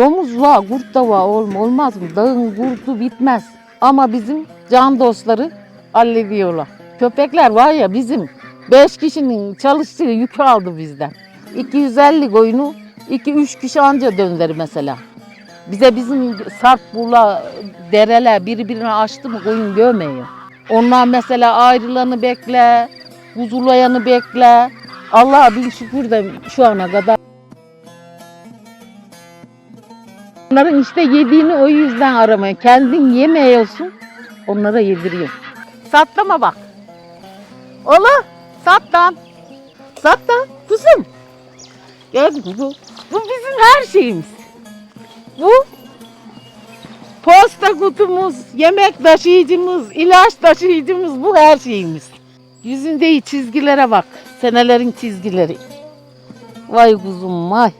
Domuz var, kurt da olmaz mı? Dağın kurtu bitmez. Ama bizim can dostları hallediyorlar. Köpekler var ya bizim 5 kişinin çalıştığı yükü aldı bizden. 250 koyunu 2-3 kişi anca döndür mesela. Bize bizim sarp bula dereler birbirine açtı mı koyun görmüyor. Onlar mesela ayrılanı bekle, huzurlayanı bekle. Allah'a bin şükür de şu ana kadar. Onların işte yediğini o yüzden aramıyor. Kendin yemeyiyorsun, onlara yediriyor. Satlama bak. Ola, sattan. Sattan, kuzum. Gel bu, bu bizim her şeyimiz. Bu posta kutumuz, yemek taşıyıcımız, ilaç taşıyıcımız bu her şeyimiz. Yüzündeki çizgilere bak. Senelerin çizgileri. Vay kuzum vay.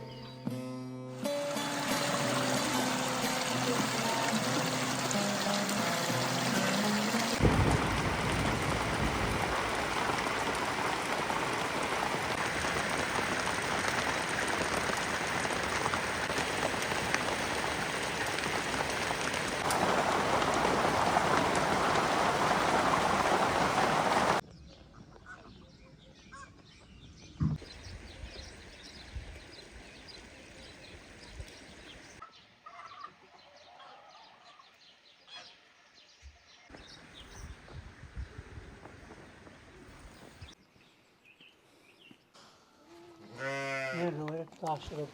Nerede o? Daha şurada.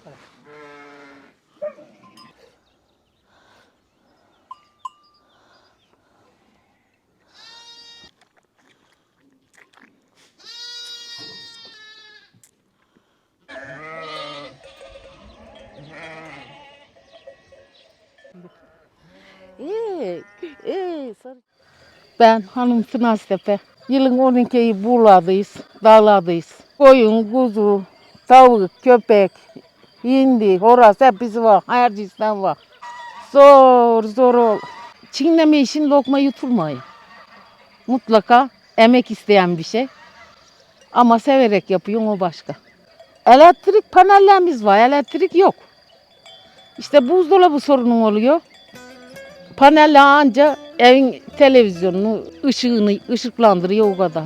Ee, ee, Ben hanım Tınaztepe. Yılın 12'yi Buğla'dayız, dağlardayız. Koyun, kuzu, tavuk, köpek, hindi, horoz hepsi var. Her cinsten var. Zor, zor ol. Çiğneme işin lokma yutulmayı. Mutlaka emek isteyen bir şey. Ama severek yapıyorsun o başka. Elektrik panellerimiz var, elektrik yok. İşte buzdolabı sorunun oluyor. Panelle anca evin televizyonunu, ışığını ışıklandırıyor o kadar.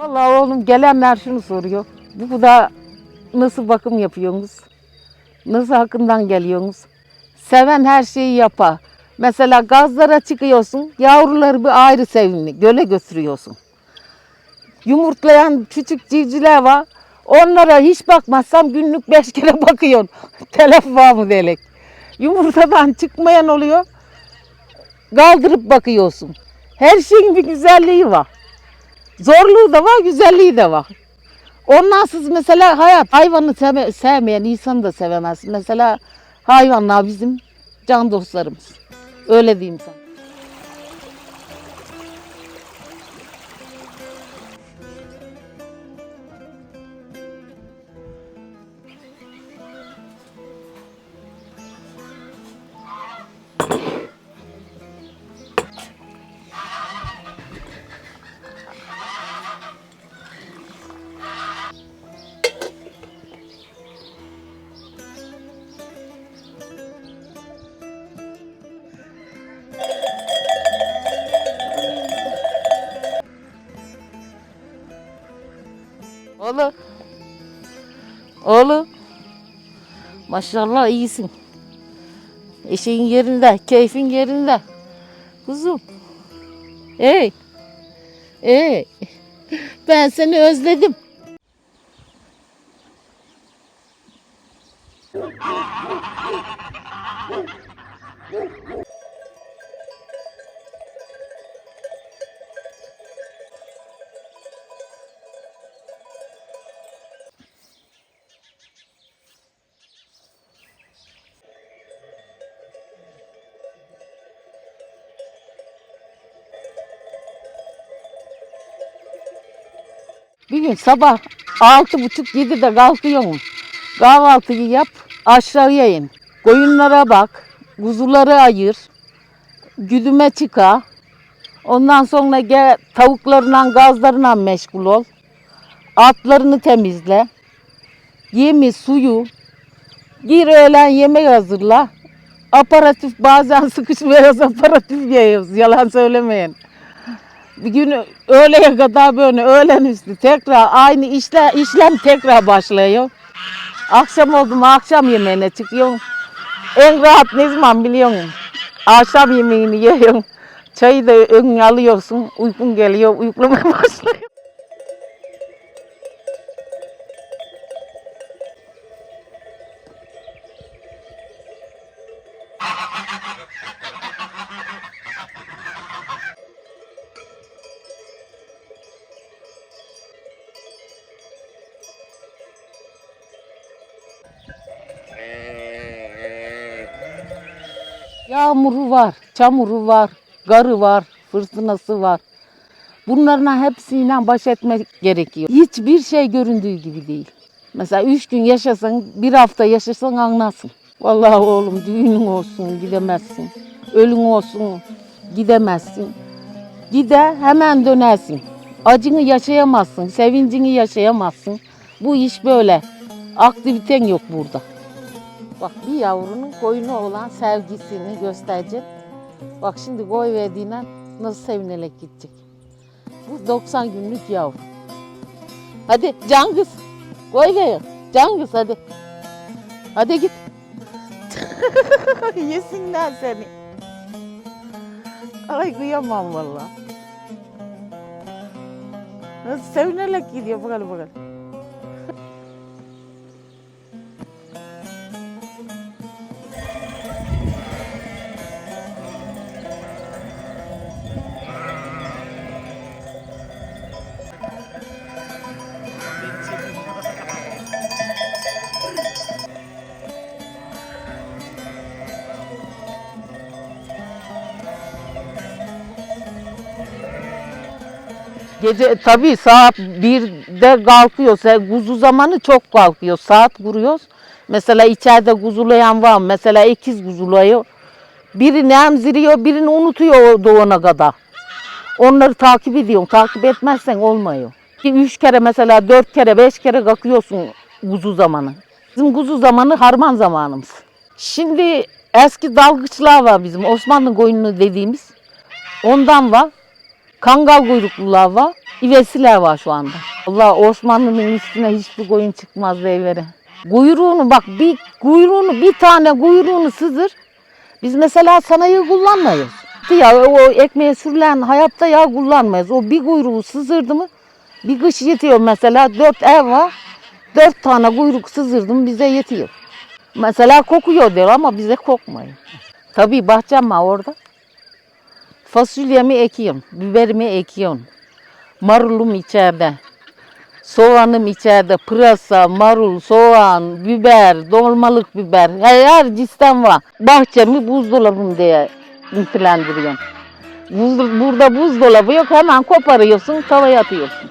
Vallahi oğlum gelenler şunu soruyor. Bu bu da nasıl bakım yapıyorsunuz? Nasıl hakkından geliyorsunuz? Seven her şeyi yapar. Mesela gazlara çıkıyorsun, yavruları bir ayrı sevimli, göle götürüyorsun. Yumurtlayan küçük civcivler var. Onlara hiç bakmazsam günlük beş kere bakıyorsun. Telef var mı diyerek. Yumurtadan çıkmayan oluyor. Kaldırıp bakıyorsun. Her şeyin bir güzelliği var. Zorluğu da var, güzelliği de var. Onlansız mesela hayat, hayvanı seve- sevmeyen insanı da sevemez. Mesela hayvanlar bizim can dostlarımız. Öyle diyeyim sana. Oğlum. Maşallah iyisin. Eşeğin yerinde, keyfin yerinde. Kuzum. Ey. Ey. Ben seni özledim. Bir gün sabah altı buçuk yedide kalkıyorsun. Kahvaltıyı yap aşağıya in. Koyunlara bak. Kuzuları ayır. Güdüme çıka. Ondan sonra gel tavuklarla gazlarla meşgul ol. Atlarını temizle. Yemi suyu. Gir öğlen yemek hazırla. Aparatif bazen sıkışmıyoruz aparatif yiyoruz. Yalan söylemeyin. Bir gün öğleye kadar böyle öğlen üstü tekrar aynı işle, işlem tekrar başlıyor. Akşam oldu mu akşam yemeğine çıkıyorsun. En rahat ne zaman biliyor musun? Akşam yemeğini yiyorsun. Çayı da önüne alıyorsun. Uykun geliyor. Uyuklamaya başlıyor. Yağmuru var, çamuru var, garı var, fırtınası var. Bunların hepsiyle baş etmek gerekiyor. Hiçbir şey göründüğü gibi değil. Mesela üç gün yaşasan, bir hafta yaşasan anlarsın. Vallahi oğlum düğünün olsun gidemezsin. Ölün olsun gidemezsin. Gide hemen dönersin. Acını yaşayamazsın, sevincini yaşayamazsın. Bu iş böyle. Aktiviten yok burada. Bak bir yavrunun koyuna olan sevgisini gösterecek. Bak şimdi koy verdiğinden nasıl sevinerek gidecek. Bu 90 günlük yavru. Hadi Cangız. Koy ver. Cangız hadi. Hadi git. Yesinler seni. Ay kıyamam valla. Nasıl sevinerek gidiyor bakalım bakalım. Gece tabii saat 1'de kalkıyoruz. Kuzu zamanı çok kalkıyor. Saat kuruyoruz. Mesela içeride kuzulayan var. Mesela ikiz kuzuluyor. Birini emziriyor, birini unutuyor doğana kadar. Onları takip ediyorsun. Takip etmezsen olmuyor. Üç kere mesela dört kere, beş kere kalkıyorsun kuzu zamanı. Bizim kuzu zamanı harman zamanımız. Şimdi eski dalgıçlar var bizim. Osmanlı koyunu dediğimiz. Ondan var. Kangal kuyruklular var. İvesiler var şu anda. Allah Osmanlı'nın üstüne hiçbir koyun çıkmaz devlere. Kuyruğunu bak bir kuyruğunu bir tane kuyruğunu sızır. Biz mesela sanayi kullanmayız. Ya o ekmeğe sürülen hayatta yağ kullanmayız. O bir kuyruğu sızırdı mı bir kış yetiyor mesela dört ev var. Dört tane kuyruk sızırdım bize yetiyor. Mesela kokuyor diyor ama bize kokmuyor. Tabii bahçem var orada. Fasulyemi ekiyorum, biberimi ekiyorum. Marulum içeride. Soğanım içeride, pırasa, marul, soğan, biber, dolmalık biber, her, her cinsten var. Bahçemi buzdolabım diye nitelendiriyorum. Buz, burada buzdolabı yok, hemen koparıyorsun, tavaya atıyorsun.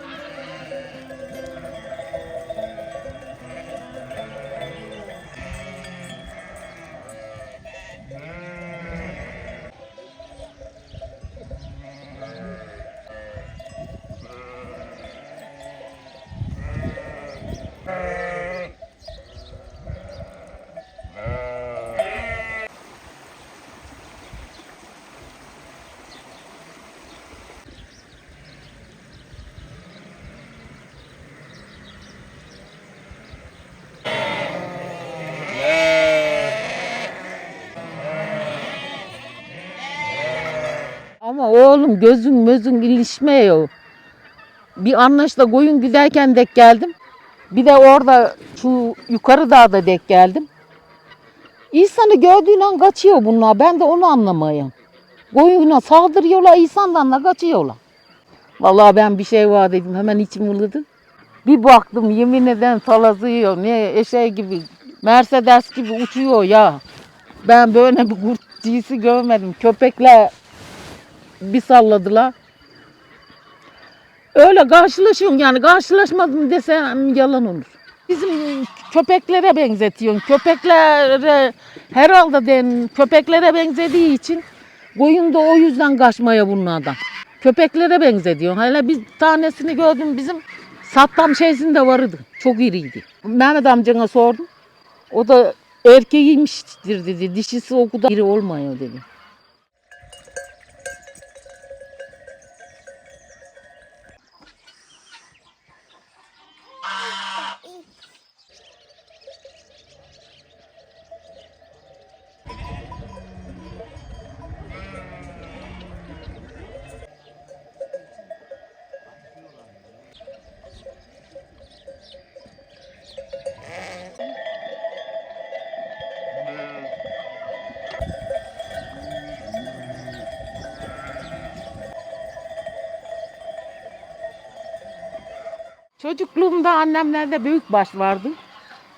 Ama oğlum gözün gözün ilişmiyor. Bir anlaşla koyun giderken dek geldim. Bir de orada şu yukarı dağda dek geldim. İnsanı gördüğün an kaçıyor bunlar. Ben de onu anlamayayım. Koyuna saldırıyorlar, insandan da kaçıyorlar. Vallahi ben bir şey var dedim. Hemen içim ılıdı. Bir baktım yemin eden talazıyor. Ne eşeği gibi, Mercedes gibi uçuyor ya. Ben böyle bir kurt cinsi görmedim. Köpekler bir salladılar. Öyle karşılaşıyorsun yani karşılaşmadım desem yalan olur. Bizim köpeklere benzetiyorsun. Köpeklere herhalde den köpeklere benzediği için koyun da o yüzden kaçmaya bunlardan. Köpeklere benzediyorsun. Hele bir tanesini gördüm bizim Sattam şeysinde vardı. Çok iriydi. Mehmet amcana sordum. O da erkeğiymiştir dedi. Dişisi o kadar iri olmuyor dedi. Çocukluğumda annemlerde büyük baş vardı.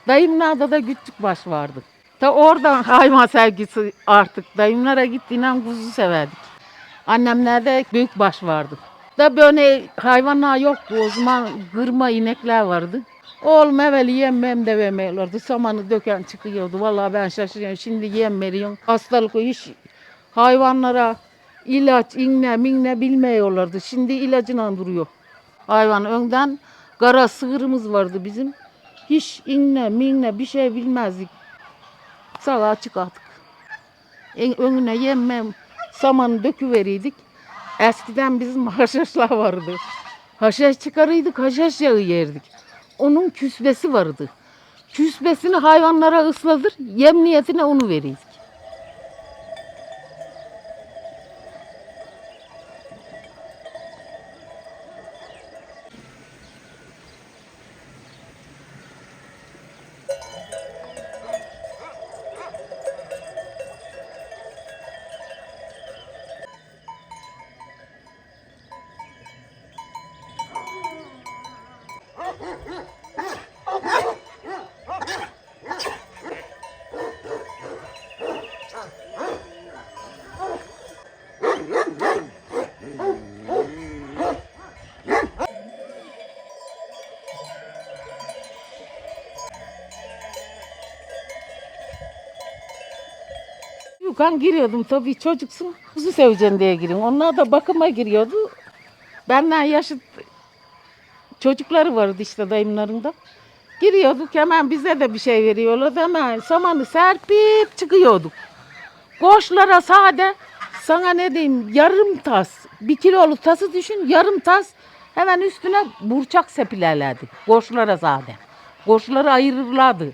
Dayımlarda da küçük baş vardı. Ta oradan hayvan sevgisi artık. Dayımlara gittiğinden kuzu severdik. Annemlerde büyük baş vardı. Da böyle hayvanlar yoktu. O zaman kırma inekler vardı. Oğlum evvel yem de vermiyorlardı. Samanı döken çıkıyordu. Vallahi ben şaşırıyorum. Şimdi yem veriyorsun. Hastalık hiç hayvanlara ilaç, iğne, minne bilmiyorlardı. Şimdi ilacına duruyor. Hayvan önden kara sığırımız vardı bizim. Hiç inne minne bir şey bilmezdik. Sağa çıkardık. En, önüne yemmem samanı döküverirdik. Eskiden bizim haşhaşlar vardı. Haşhaş çıkarıydık, haşhaş yağı yerdik. Onun küsbesi vardı. Küsbesini hayvanlara ısladır, yem niyetine onu verirdik. Yukan giriyordum tabii çocuksun. Kuzu seveceksin diye giriyorum. Onlar da bakıma giriyordu. Benden yaşıt çocukları vardı işte dayımlarında. Giriyorduk hemen bize de bir şey veriyorlardı. Hemen samanı serpip çıkıyorduk. Koçlara sade sana ne diyeyim yarım tas, bir kiloluk tası düşün yarım tas hemen üstüne burçak sepilerlerdi. Koçlara sade. Koçları ayırırlardı.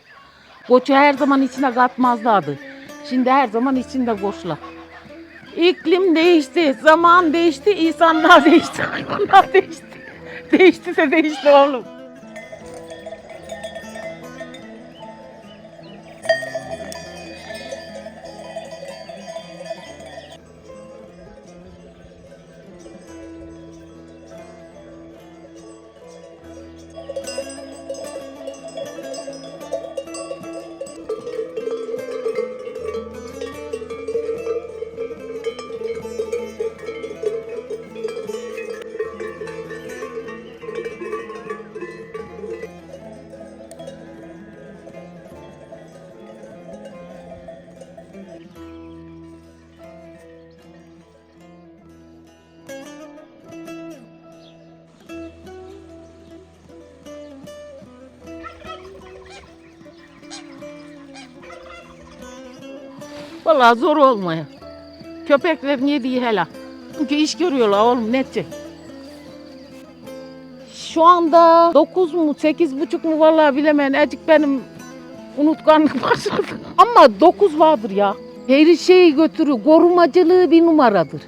Koçu her zaman içine katmazlardı. Şimdi her zaman içinde koçlar. İklim değişti, zaman değişti, insanlar değişti, hayvanlar değişti. Değişti değişti oğlum. Vallahi zor olmuyor. Köpeklerin yediği helal. Çünkü iş görüyorlar oğlum ne edecek? Şu anda 9 mu 8 buçuk mu vallahi bilemeyen Ecik benim unutkanlık başladı. Ama 9 vardır ya. Her şeyi götürü korumacılığı bir numaradır.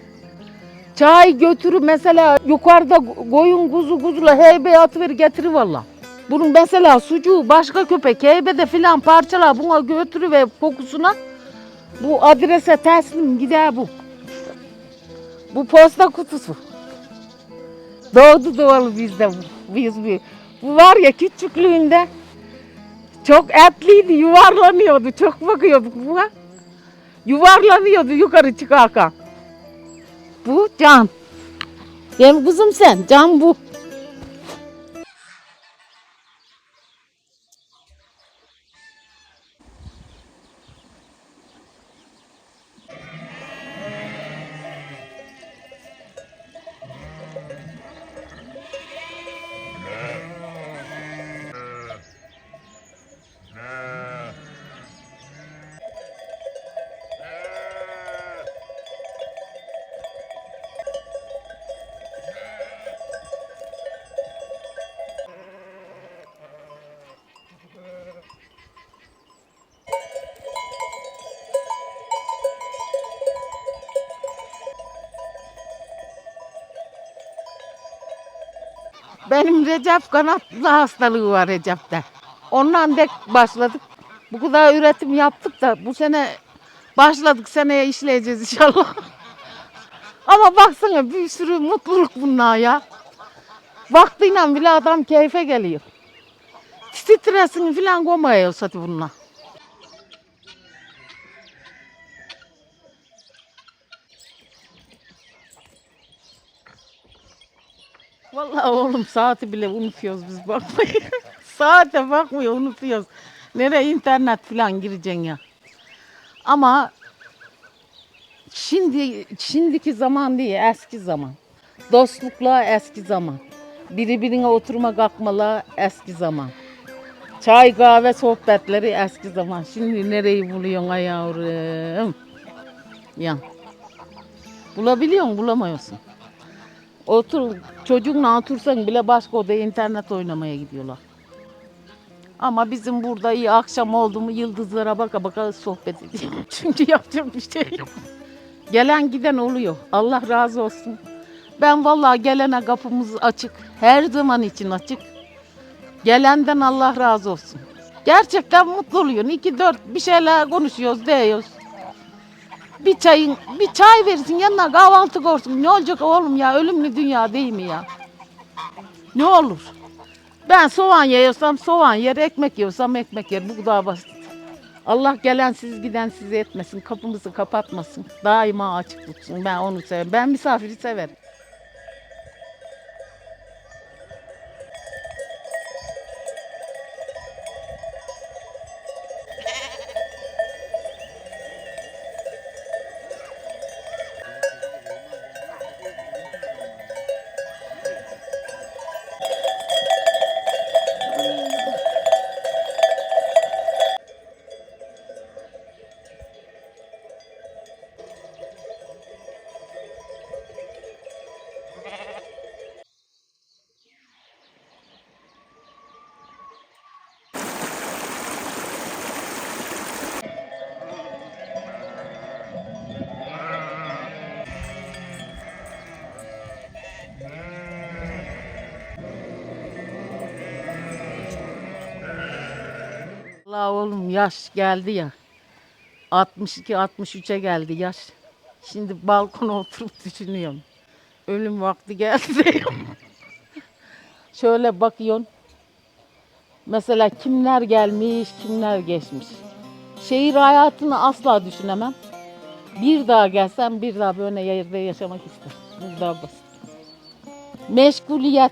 Çay götürü mesela yukarıda koyun kuzu kuzula heybeye atıver getirir valla. Bunun mesela sucuğu başka köpek heybede filan parçalar buna götürü ve kokusuna bu adrese teslim gider bu. Bu posta kutusu. Doğdu doğalı bizde bu. Biz bir. Bu var ya küçüklüğünde çok etliydi, yuvarlanıyordu. Çok bakıyorduk buna. Yuvarlanıyordu yukarı çıkarken. Bu can. Benim kızım sen, can bu. Benim Recep kanatlı hastalığı var Recep'te. Ondan dek başladık. Bu kadar üretim yaptık da bu sene başladık seneye işleyeceğiz inşallah. Ama baksana bir sürü mutluluk bunlar ya. Vaktiyle bile adam keyfe geliyor. Stresini falan koymuyor zaten bunlar. Vallahi oğlum saati bile unutuyoruz biz bakmayı. Saate bakmıyor unutuyoruz. Nereye internet falan gireceksin ya. Ama şimdi şimdiki zaman değil eski zaman. Dostlukla eski zaman. Biri birine oturma kalkmalar eski zaman. Çay kahve sohbetleri eski zaman. Şimdi nereyi buluyorsun yavrum? Ya. Bulabiliyor musun? Bulamıyorsun. Otur, çocuğunla otursan bile başka odaya internet oynamaya gidiyorlar. Ama bizim burada iyi akşam oldu mu yıldızlara baka baka sohbet ediyor. Çünkü yapacak bir şey yok. Gelen giden oluyor. Allah razı olsun. Ben vallahi gelene kapımız açık. Her zaman için açık. Gelenden Allah razı olsun. Gerçekten mutlu oluyorsun. İki dört bir şeyler konuşuyoruz, diyoruz. Bir çayın, bir çay verirsin yanına kahvaltı korsun. Ne olacak oğlum ya? Ölümlü dünya değil mi ya? Ne olur? Ben soğan yiyorsam soğan yer, ekmek yiyorsam ekmek yer. Bu kadar basit. Allah gelen siz giden sizi etmesin. Kapımızı kapatmasın. Daima açık tutsun. Ben onu severim. Ben misafiri severim. Yaş geldi ya. 62-63'e geldi yaş. Şimdi balkona oturup düşünüyorum. Ölüm vakti geldi. Şöyle bakıyorsun. Mesela kimler gelmiş, kimler geçmiş. Şehir hayatını asla düşünemem. Bir daha gelsem bir daha böyle yerde yaşamak isterim. Bu daha basit. Meşguliyet.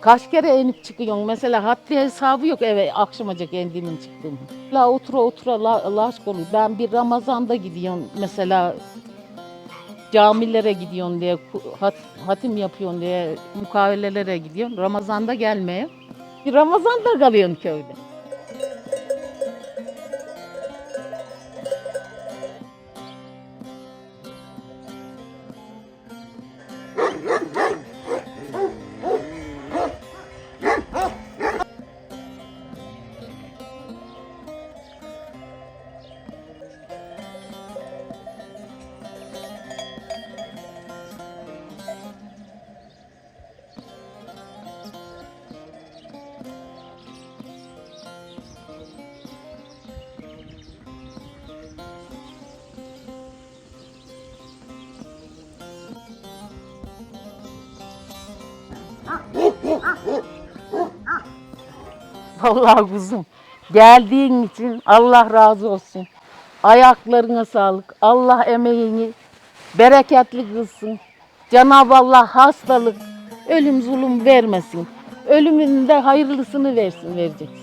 Kaç kere inip çıkıyorsun? Mesela haddi hesabı yok eve akşamacak indiğimin çıktığım. La otura otura la, la aşk oluyor. Ben bir Ramazan'da gidiyorum mesela camilere gidiyorsun diye, hat, hatim yapıyorsun diye mukavelelere gidiyorsun. Ramazan'da gelmeye. Bir Ramazan'da kalıyorsun köyde. Vallahi kuzum. Geldiğin için Allah razı olsun. Ayaklarına sağlık. Allah emeğini bereketli kılsın. Cenab-ı Allah hastalık, ölüm zulüm vermesin. Ölümünde hayırlısını versin, vereceksin.